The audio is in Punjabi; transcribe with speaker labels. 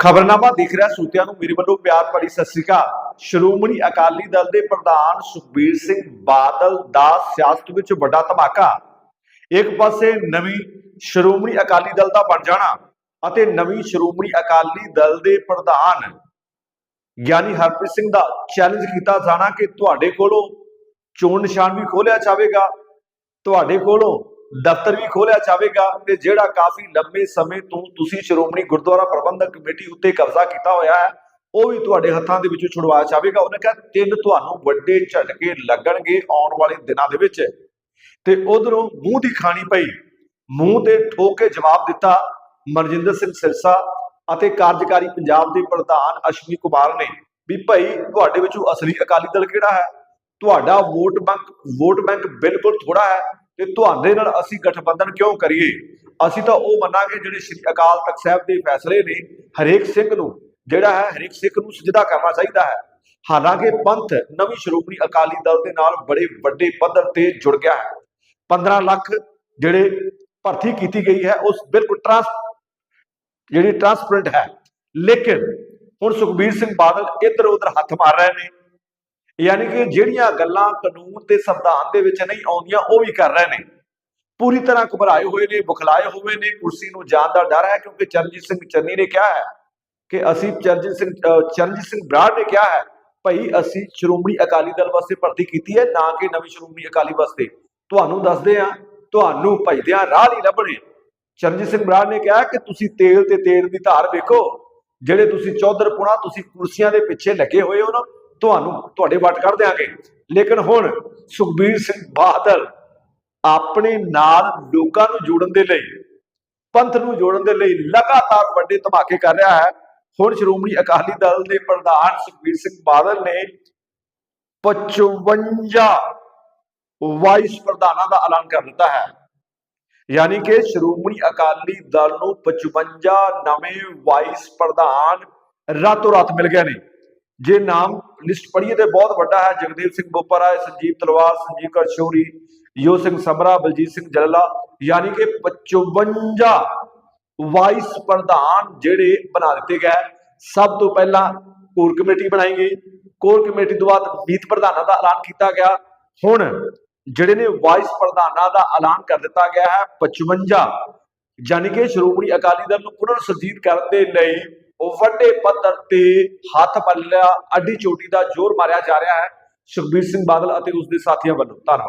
Speaker 1: ਖਬਰਨਾਮਾ ਦੇਖ ਰਿਹਾ ਸੂਤਿਆਂ ਨੂੰ। ਮੇਰੇ ਵੱਲੋਂ ਪਿਆਰ ਭਰੀ ਸਤਿ ਸ੍ਰੀ ਅਕਾਲ। ਸ਼੍ਰੋਮਣੀ ਅਕਾਲੀ ਦਲ ਦੇ ਪ੍ਰਧਾਨ ਸੁਖਬੀਰ ਸਿੰਘ ਬਾਦਲ ਦਾ ਸਿਆਸਤ ਵਿੱਚ ਵੱਡਾ ਧਮਾਕਾ। ਇੱਕ ਪਾਸੇ ਨਵੀਂ ਸ਼੍ਰੋਮਣੀ ਅਕਾਲੀ ਦਲ ਦਾ ਬਣ ਜਾਣਾ ਅਤੇ ਨਵੀਂ ਸ਼੍ਰੋਮਣੀ ਅਕਾਲੀ ਦਲ ਦੇ ਪ੍ਰਧਾਨ ਗਿਆਨੀ ਹਰਪ੍ਰੀਤ ਸਿੰਘ ਦਾ ਚੈਲੰਜ ਕੀਤਾ ਜਾਣਾ ਕਿ ਤੁਹਾਡੇ ਕੋਲੋਂ ਚੋਣ ਨਿਸ਼ਾਨ ਵੀ ਖੋਲਿਆ ਜਾਵੇਗਾ। ਤੁਹਾਡੇ ਕੋਲੋਂ ਦਫ਼ਤਰ ਵੀ ਖੋਲਿਆ ਜਾਵੇਗਾ, ਤੇ ਜਿਹੜਾ ਕਾਫੀ ਲੰਬੇ ਸਮੇਂ ਤੋਂ ਤੁਸੀਂ ਸ਼੍ਰੋਮਣੀ ਗੁਰਦੁਆਰਾ ਪ੍ਰਬੰਧਕ ਕਮੇਟੀ ਉੱਤੇ ਕਬਜ਼ਾ ਕੀਤਾ ਹੋਇਆ ਹੈ, ਉਹ ਵੀ ਤੁਹਾਡੇ ਹੱਥਾਂ ਦੇ ਵਿੱਚੋਂ ਛੁਡਵਾਇਆ ਜਾਵੇਗਾ। ਉਹਨੇ ਕਿਹਾ, ਤਿੰਨ ਤੁਹਾਨੂੰ ਵੱਡੇ ਝਟਕੇ ਲੱਗਣਗੇ ਆਉਣ ਵਾਲੇ ਦਿਨਾਂ ਦੇ ਵਿੱਚ। ਤੇ ਉਧਰੋਂ ਮੂੰਹ ਦੀ ਖਾਣੀ ਪਈ। ਮੂੰਹ ਤੇ ਠੋਕ ਕੇ ਜਵਾਬ ਦਿੱਤਾ ਮਨਜਿੰਦਰ ਸਿੰਘ ਸਿਰਸਾ ਅਤੇ ਕਾਰਜਕਾਰੀ ਪੰਜਾਬ ਦੇ ਪ੍ਰਧਾਨ ਅਸ਼ਵਨੀ ਕੁਮਾਰ ਨੇ ਵੀ ਭਾਈ ਤੁਹਾਡੇ ਵਿੱਚੋਂ ਅਸਲੀ ਅਕਾਲੀ ਦਲ ਕਿਹੜਾ ਹੈ? ਤੁਹਾਡਾ ਵੋਟ ਬੈਂਕ ਵੋਟ ਬੈਂਕ ਬਿਲਕੁਲ ਥੋੜਾ ਹੈ। ਤੇ ਤੁਹਾਡੇ ਨਾਲ ਅਸੀਂ ਗਠਬੰਧਨ ਕਿਉਂ ਕਰੀਏ? ਅਸੀਂ ਤਾਂ ਉਹ ਮੰਨਾਂਗੇ ਜਿਹੜੇ ਸ੍ਰੀ ਅਕਾਲ ਤਖਤ ਸਾਹਿਬ ਦੇ ਫੈਸਲੇ ਨੇ ਹਰੇਕ ਸਿੰਘ ਨੂੰ, ਜਿਹੜਾ ਹੈ ਹਰੇਕ ਸਿੱਖ ਨੂੰ ਸਜਦਾ ਕਰਨਾ ਚਾਹੀਦਾ ਹੈ। ਹਾਲਾਂਕਿ ਪੰਥ ਨਵੀਂ ਸ਼੍ਰੋਮਣੀ ਅਕਾਲੀ ਦਲ ਦੇ ਨਾਲ ਬੜੇ ਵੱਡੇ ਪੱਧਰ ਤੇ ਜੁੜ ਗਿਆ ਹੈ। 15 ਲੱਖ ਜਿਹੜੇ ਭਰਤੀ ਕੀਤੀ ਗਈ ਹੈ, ਉਸ ਬਿਲਕੁਲ ਟਰਾਂਸ, ਜਿਹੜੀ ਟਰਾਂਸਪਰੈਂਟ ਹੈ। ਲੇਕਿਨ ਹੁਣ ਸੁਖਬੀਰ ਸਿੰਘ ਬਾਦਲ ਇੱਧਰ ਉੱਧਰ ਹੱਥ ਮਾਰ ਰਹੇ ਨੇ। ਯਾਨੀ ਕਿ ਜਿਹੜੀਆਂ ਗੱਲਾਂ ਕਾਨੂੰਨ ਤੇ ਸੰਵਿਧਾਨ ਦੇ ਵਿੱਚ ਨਹੀਂ ਆਉਂਦੀਆਂ, ਉਹ ਵੀ ਕਰ ਰਹੇ ਨੇ। ਪੂਰੀ ਤਰ੍ਹਾਂ ਘਬਰਾਏ ਹੋਏ ਨੇ, ਬੁਖਲਾਏ ਹੋਏ ਨੇ, ਕੁਰਸੀ ਨੂੰ ਜਾਣ ਦਾ ਡਰ ਹੈ, ਕਿਉਂਕਿ ਚਰਨਜੀਤ ਸਿੰਘ ਚੰਨੀ ਨੇ ਕਿਹਾ ਹੈ ਕਿ ਅਸੀਂ ਚਰਨਜੀਤ ਸਿੰਘ ਚਰਨਜੀਤ ਸਿੰਘ ਬਰਾੜ ਨੇ ਕਿਹਾ ਹੈ, ਭਾਈ ਅਸੀਂ ਸ਼੍ਰੋਮਣੀ ਅਕਾਲੀ ਦਲ ਵਾਸਤੇ ਭਰਤੀ ਕੀਤੀ ਹੈ, ਨਾ ਕਿ ਨਵੀਂ ਸ਼੍ਰੋਮਣੀ ਅਕਾਲੀ ਵਾਸਤੇ। ਤੁਹਾਨੂੰ ਦੱਸਦੇ ਆ ਤੁਹਾਨੂੰ ਭਜਦਿਆਂ ਰਾਹ ਨਹੀਂ ਲੱਭਣੇ। ਚਰਨਜੀਤ ਸਿੰਘ ਬਰਾੜ ਨੇ ਕਿਹਾ ਕਿ ਤੁਸੀਂ ਤੇਲ ਤੇ ਤੇਲ ਦੀ ਧਾਰ ਵੇਖੋ, ਜਿਹੜੇ ਤੁਸੀਂ ਚੌਧਰ ਪੁਣਾ, ਤੁਸੀਂ ਕੁਰਸੀਆਂ ਦੇ ਪਿੱਛੇ ਲੱਗੇ ਹੋਏ ਹੋ ਨਾ ਤੁਹਾਨੂੰ ਤੁਹਾਡੇ ਵੱਟ ਕੱਢ ਦਿਆਂਗੇ। ਲੇਕਿਨ ਹੁਣ ਸੁਖਬੀਰ ਸਿੰਘ ਬਾਦਲ ਆਪਣੇ ਨਾਲ ਲੋਕਾਂ ਨੂੰ ਜੋੜਨ ਦੇ ਲਈ, ਪੰਥ ਨੂੰ ਜੋੜਨ ਦੇ ਲਈ ਲਗਾਤਾਰ ਵੱਡੇ ਧਮਾਕੇ ਕਰ ਰਿਹਾ ਹੈ। ਹੁਣ ਸ਼੍ਰੋਮਣੀ ਅਕਾਲੀ ਦਲ ਦੇ ਪ੍ਰਧਾਨ ਸੁਖਬੀਰ ਸਿੰਘ ਬਾਦਲ ਨੇ 55 ਵਾਈਸ ਪ੍ਰਧਾਨਾਂ ਦਾ ਐਲਾਨ ਕਰ ਦਿੱਤਾ ਹੈ। ਯਾਨੀ ਕਿ ਸ਼੍ਰੋਮਣੀ ਅਕਾਲੀ ਦਲ ਨੂੰ 55 ਨਵੇਂ ਵਾਈਸ ਪ੍ਰਧਾਨ ਰਾਤੋਂ ਰਾਤ ਮਿਲ ਗਏ ਨੇ। ਜੇ ਨਾਮ ਲਿਸਟ ਪੜ੍ਹੀਏ ਤੇ ਬਹੁਤ ਵੱਡਾ ਹੈ। ਜਗਦੇਵ ਸਿੰਘ ਬੋਪਰਾ ਸੰਜੀਵ ਤਲਵਾਰ, ਸੰਜੀਵ ਕਰਸ਼ੋਰੀ ਯੋ ਸਿੰਘ ਸਮਰਾ, ਬਲਜੀਤ ਸਿੰਘ ਜਲਲਾ, ਯਾਨੀ ਕਿ 55 ਵਾਈਸ ਪ੍ਰਧਾਨ ਜਿਹੜੇ ਬਣਾ ਦਿੱਤੇ ਗਏ। ਸਭ ਤੋਂ ਪਹਿਲਾਂ ਕੋਰ ਕਮੇਟੀ ਬਣਾਈ ਗਈ। ਕੋਰ ਕਮੇਟੀ ਤੋਂ ਬਾਅਦ ਮੀਤ ਪ੍ਰਧਾਨਾਂ ਦਾ ਐਲਾਨ ਕੀਤਾ ਗਿਆ। ਹੁਣ ਜਿਹੜੇ ਨੇ ਵਾਈਸ ਪ੍ਰਧਾਨਾਂ ਦਾ ਐਲਾਨ ਕਰ ਦਿੱਤਾ ਗਿਆ ਹੈ 55 ਯਾਨੀ ਕਿ ਸ਼੍ਰੋਮਣੀ ਅਕਾਲੀ ਦਲ ਨੂੰ ਪੁਨਰ ਸੁਰਜੀਤ ਕਰਨ ਦੇ ਲਈ ਉਹ ਵੱਡੇ ਪੱਧਰ ਤੇ ਹੱਥ ਪੱਲਿਆ ਅੱਡੀ ਚੋਟੀ ਦਾ ਜ਼ੋਰ ਮਾਰਿਆ ਜਾ ਰਿਹਾ ਹੈ। ਸੁਖਬੀਰ ਸਿੰਘ ਬਾਦਲ ਅਤੇ ਉਸ ਦੇ ਸਾਥੀਆਂ ਵੱਲੋਂ ਧੰਨਵਾਦ।